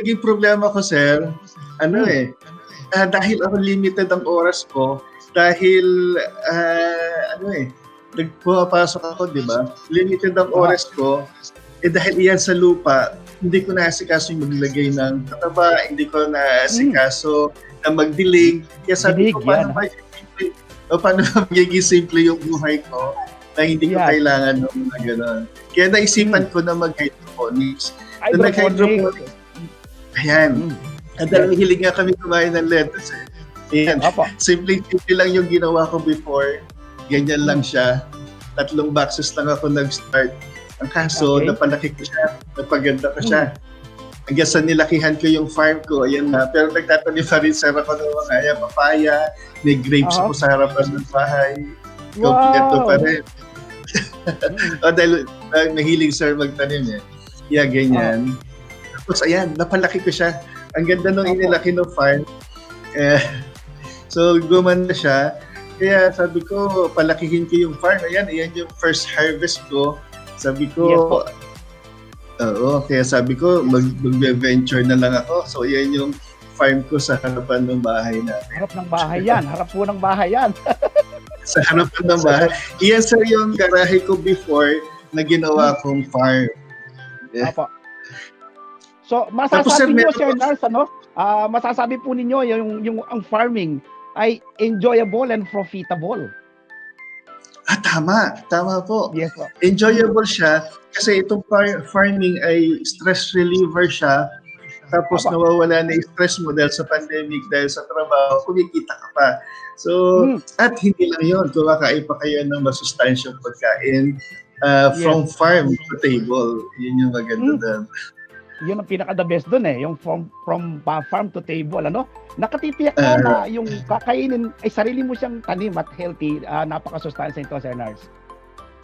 naging problema ko, sir, ano Hmm. eh, ah, dahil ako limited ang oras ko, dahil, ah, ano eh, nagpapasok ako, di ba? Limited ang Ah. oras ko, eh dahil iyan sa lupa, hindi ko naasikaso yung maglagay ng kataba, hindi ko naasikaso na magdilig. Kaya sabi ko, Dilig, paano yan. ba simple, o paano ba magiging simple yung buhay ko na hindi ko Yan. kailangan ng mga gano'n. Kaya naisipan ko na mag-hydroponics. Hydroponics. nag-hydroponics, ayan, Mm. ang dahil hilig nga kami kumain ng lettuce eh. Ayan, Opo. simple, simple lang yung ginawa ko before. Ganyan lang siya. Tatlong boxes lang ako nag-start. Ang kaso, Okay. napalaki ko siya, napaganda ko siya. Hanggang sa nilakihan ko yung farm ko, ayan na. Pero nagtatanim pa rin sir ako ng mga ayan, papaya, may grapes Aha. ako sa harapan ng bahay. Kompleto Wow. pa rin. Mm. o dahil uh, mahilig sir magtanim eh. Yeah, ganyan. Tapos ayan, napalaki ko siya. Ang ganda nung inilaki ng farm. Eh, so gumanda siya. Kaya sabi ko, palakihin ko yung farm. Ayan, ayan yung first harvest ko. Sabi ko, Yes po. oo, kaya sabi ko, mag, mag-venture na lang ako. So ayan yung farm ko sa harapan ng bahay na. Harap ng bahay yan. Harap po ng bahay yan. Sa harapan ng bahay. Iyan sir yung garahe ko before na ginawa kong farm. Yeah. Opo. So, masasabi niyo, Sir Nars, ano? Ah, masasabi po ninyo yung, yung ang farming ay enjoyable and profitable. Ah, tama. Tama po. Yes po. Enjoyable siya kasi itong far- farming ay stress reliever siya. Tapos Tama. nawawala na yung stress mo dahil sa pandemic, dahil sa trabaho, kumikita ka pa. So, Mm. at hindi lang yun, kumakain pa kayo ng masustansyong pagkain uh, Yes. from farm to table. Yun yung maganda Mm. doon. Yun ang pinaka the best doon eh, yung from from pa- farm to table ano. Nakatitiyak ka Ah. na yung kakainin ay sarili mo siyang tanim at healthy, ah, napakasustansya ito, Sir Nars.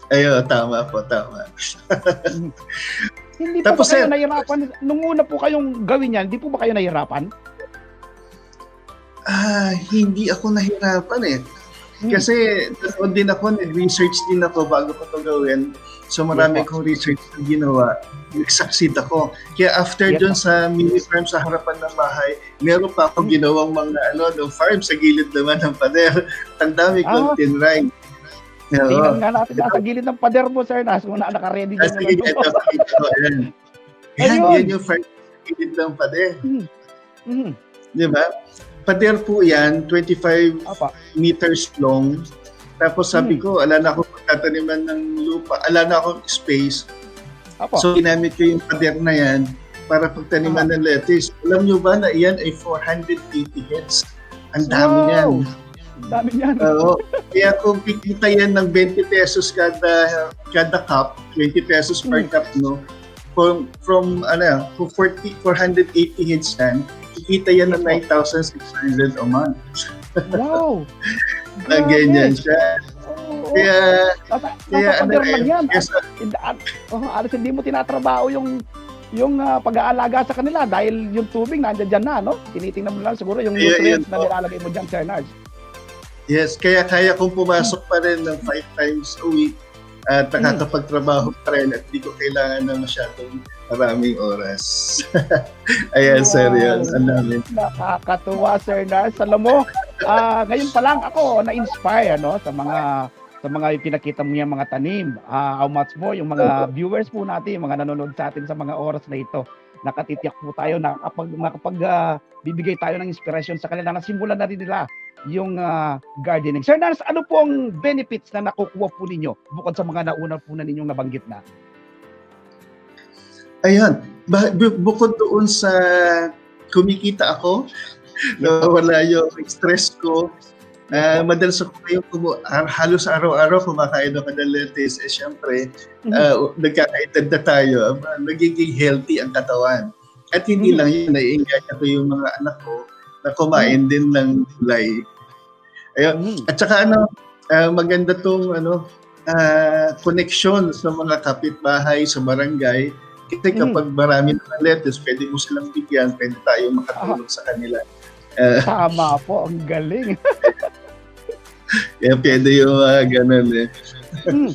Ayun, tama po, tama. Hindi po Tapos, ba kayo nahirapan nung una po kayong gawin yan, hindi po ba kayo nahirapan? Ah, hindi ako nahirapan eh. Hmm. Kasi nanood din ako, nag-research din ako bago ko to gawin. So marami po. kong research na ginawa. Nag-succeed ako. Kaya after Yes, dun sa mini farm sa harapan ng bahay, meron pa akong ginawang mga ano, no, farm sa gilid naman ng pader. Ang dami kong Ah. tinry. Tingnan nga natin nasa gilid ng pader mo, Sir Nars, kung na naka-ready din sige, ito, ko. Ayan. Yan, yung farm sa gilid ng pader. Mhm. Di ba? Pader po yan, 25 Apa. meters long. Tapos sabi Hmm. ko, ala na ako pagtataniman ng lupa, ala na akong space. Apa. So ginamit ko yung pader na yan para pagtaniman ng lettuce. Alam nyo ba na iyan ay 480 heads? Ang dami Wow! yan. Ang dami niyan. Oo. Kaya kung kikita yan ng 20 pesos kada kada cup, 20 pesos per Hmm. cup, no? From, from ano, kung 40, 480 heads yan, kikita yan ng 9,600 a month. wow. Na ganyan siya. Oo. Kaya, Nasa, kaya ano lang eh, yan. Hindi, oh, alas hindi mo tinatrabaho yung yung ah, pag-aalaga sa kanila dahil yung tubig nandiyan dyan na, no? Tinitingnan mo lang siguro yung Yeah, nutrients na po. nilalagay mo dyan, Sir Nars. Yes, kaya kaya kong pumasok pa rin ng five times a week at nakakapagtrabaho pa rin at di ko kailangan ng masyadong maraming oras. Ayan, Wow. sir, yan. Ang dami. Nakakatuwa, Sir Nars. Alam mo, ah, ngayon pa lang ako na-inspire no, sa mga sa mga pinakita mo yung mga tanim. Ah, how much more yung mga viewers po natin, yung mga nanonood sa atin sa mga oras na ito. Nakatitiyak po tayo na kapag, nakapag ah, bibigay tayo ng inspirasyon sa kanila na simulan na rin nila yung ah, gardening. Sir Nars, ano po ang benefits na nakukuha po ninyo bukod sa mga nauna po na ninyong nabanggit na? Bu- bukod doon sa kumikita ako, nawala yung stress ko, Ah, madalas ako ngayong kumu- ar- halos araw-araw kumakain ako ng lettuce. Eh, syempre, uh, nagkakaedad na tayo, nagiging healthy ang katawan. At hindi Mhm. lang yun, naiinggan ko yung mga anak ko na kumain din ng gulay. Ayun. Mhm. At saka ano, ah, maganda tong ano, ah, connection sa mga kapitbahay, sa barangay. Kasi Mhm. kapag marami na lettuce, pwede mo silang bigyan, pwede tayo makatulong sa kanila. Ah, Tama po, ang galing. kaya pwede yung mga ganun eh. Mm.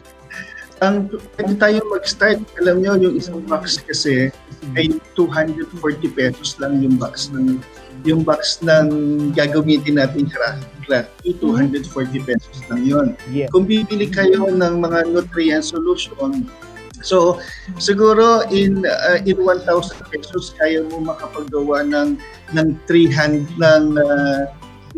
ang pwede tayo mag-start, alam nyo, yung isang box kasi ay 240 pesos lang yung box ng yung box ng gagamitin natin craft craft 240 pesos lang yun. Yes. Kung bibili kayo ng mga nutrient solution, so siguro in uh, in 1,000 pesos kaya mo makapagawa ng ng 300 ng uh,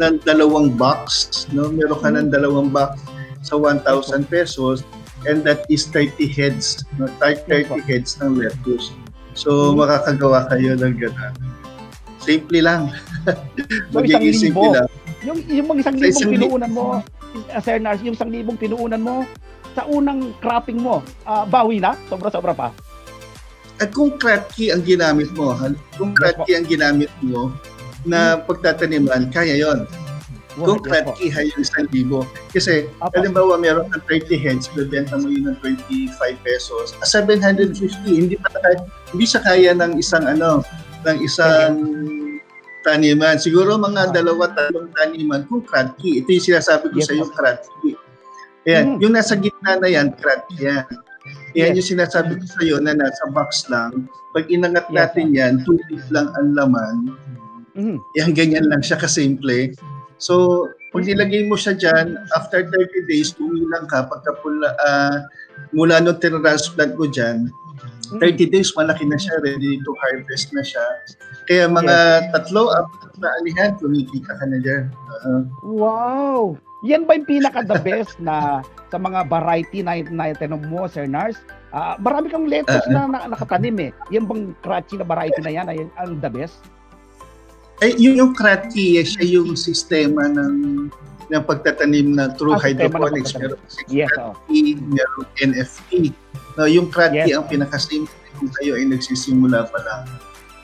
ng dalawang box, no? Meron ka ng dalawang box sa 1,000 pesos and that is 30 heads, no? 30 heads ng lettuce. So Mhm. makakagawa kayo ng ganun. Simple lang. So, isang Magiging simple libo. lang. Yung, yung mga isang Sa libong pinuunan mo, uh, Sir Nars, yung isang libong pinuunan mo, sa unang cropping mo, ah, bawi na? Sobra-sobra pa? At kung kratki ang ginamit mo, kung kratki ang ginamit mo na pagtataniman, kaya yon. Kung kratki ay yung isang libo. Kasi, Apo. halimbawa, meron kang 30 heads, bebenta mo yun ng 25 pesos. Ah, 750, hindi pa hindi siya kaya ng isang ano, ng isang taniman. Siguro mga Ah. dalawa, tatlong taniman kung kratki. Ito yung sinasabi ko Yes, sa iyo, kratki. Ayan, Mm. yung nasa gitna na yan, kratki yan. Yan Yes. yung sinasabi ko sa iyo na nasa box lang. Pag inangat Yes, natin yan, tubig lang ang laman. Mhm. Yan, ganyan lang siya kasimple. So, pag nilagay mo siya dyan, after 30 days, umilang ka, pagka pula, ah, mula nung transplant mo dyan. 30 days, malaki na siya, ready to harvest na siya. Kaya mga tatlo, apat na alihan, kumikita ka na dyan. Ah, Wow! Yan ba yung pinaka-the best na sa mga variety na, na itinom mo, Sir Nars? Ah, marami kang lettuce na, na nakatanim eh. Yan bang crunchy na variety na yan ay ang the best? ay, yun yung Kratky, eh, siya yung sistema ng ng pagtatanim na through Ah, hydroponics. Meron Yes, oh. Meron NFT. No, yung Kratky Yes. ang pinakasimple kung kayo ay nagsisimula pa lang.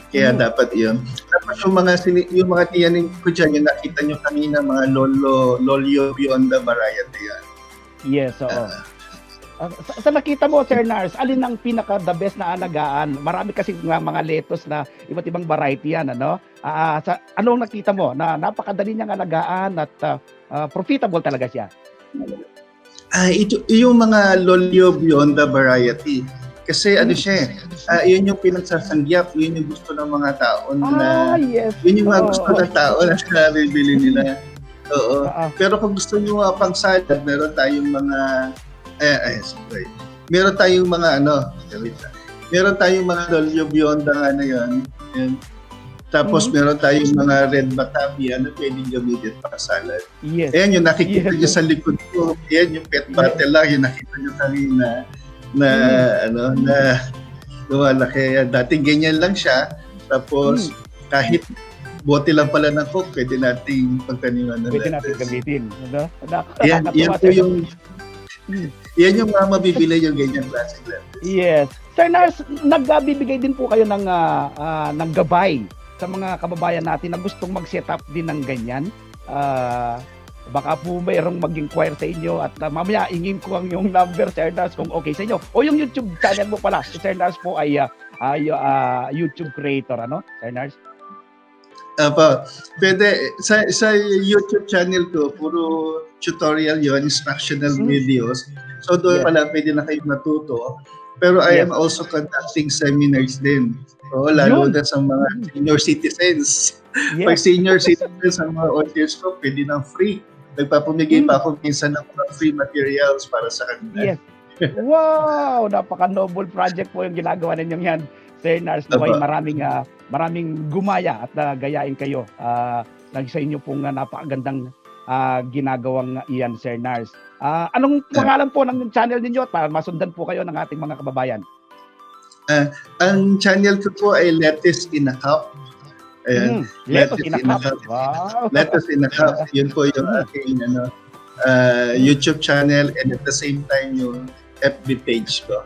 Kaya Mm. dapat yun. Tapos yung mga sini- yung mga tiyanin ko dyan, yung nakita nyo kanina, mga lolo, lolyo beyond the variety yan. Yes, oo. Ah, sa, sa nakita mo, Sir Nars, alin ang pinaka-the best na alagaan? Marami kasi nga mga lettuce na iba't ibang variety yan, ano? Ah, sa, anong nakita mo na napakadali niyang alagaan at ah, ah, profitable talaga siya? Ah, ito, yung mga lolyo beyond the variety. Kasi ano siya ah, yun yung pinagsasangyap, yun yung gusto ng mga tao na Ah, yes. Yun yung mga Oo. gusto ng tao na nabibili nila. Oo. Ah. Pero kung gusto nyo mga pang salad, meron tayong mga, eh, eh, sorry. Meron tayong mga ano, meron tayong mga Dolio Beyond ang ano yun. yun. Tapos Mhm. meron tayong mga red batavia na pwedeng gamitin para salad. Yes. Ayan yung nakikita Yes. nyo sa likod ko. Ayan yung pet bottle lang, yung nakita nyo kanina na ano na lumalaki. Dating ganyan lang siya. Tapos kahit bote lang pala ng coke, pwede nating pagtaniman ng Pwede natin gamitin. Ano? Nak- Yan, yan po yung Hmm. yan yung mga mabibili yung ganyan klaseng lettuce. Yes. Sir Nars, nagbibigay din po kayo ng ah, ah, ng gabay sa mga kababayan natin na gustong mag-set up din ng ganyan. Ah, baka po mayroong mag-inquire sa inyo at ah, mamaya ingin ko ang yung number, Sir Nars, kung okay sa inyo. O yung YouTube channel mo pala, si Sir Nars po ay ah, ay, ah, YouTube creator, ano? Sir Nars? Apo, pwede, sa, sa YouTube channel ko, puro tutorial yon instructional Hmm. videos. So doon Yes. pala pwede na kayo matuto. Pero I Yes. am also conducting seminars din. So, lalo Yun. na sa mga Hmm. senior citizens. Pag Yes. senior citizens ang mga audience ko, pwede ng free. Nagpapamigay Hmm. pa ako minsan ng mga free materials para sa kanila. Yes. Wow! Napaka-noble project po yung ginagawa ninyong yan. Sir Nars, Aba. maraming ah, maraming gumaya at uh, gayain kayo uh, sa inyo pong ah, napakagandang ah, ginagawang iyan, Sir Nars. Ah, anong pangalan po ng channel ninyo para masundan po kayo ng ating mga kababayan? Ang channel ko po ay Lettuce in a Cup. Ayan. Mm, Lettuce Lettuce in a in a cup. cup. Wow! Lettuce in a Cup. Yun po yung aking ano, uh, YouTube channel and at the same time yung FB page ko.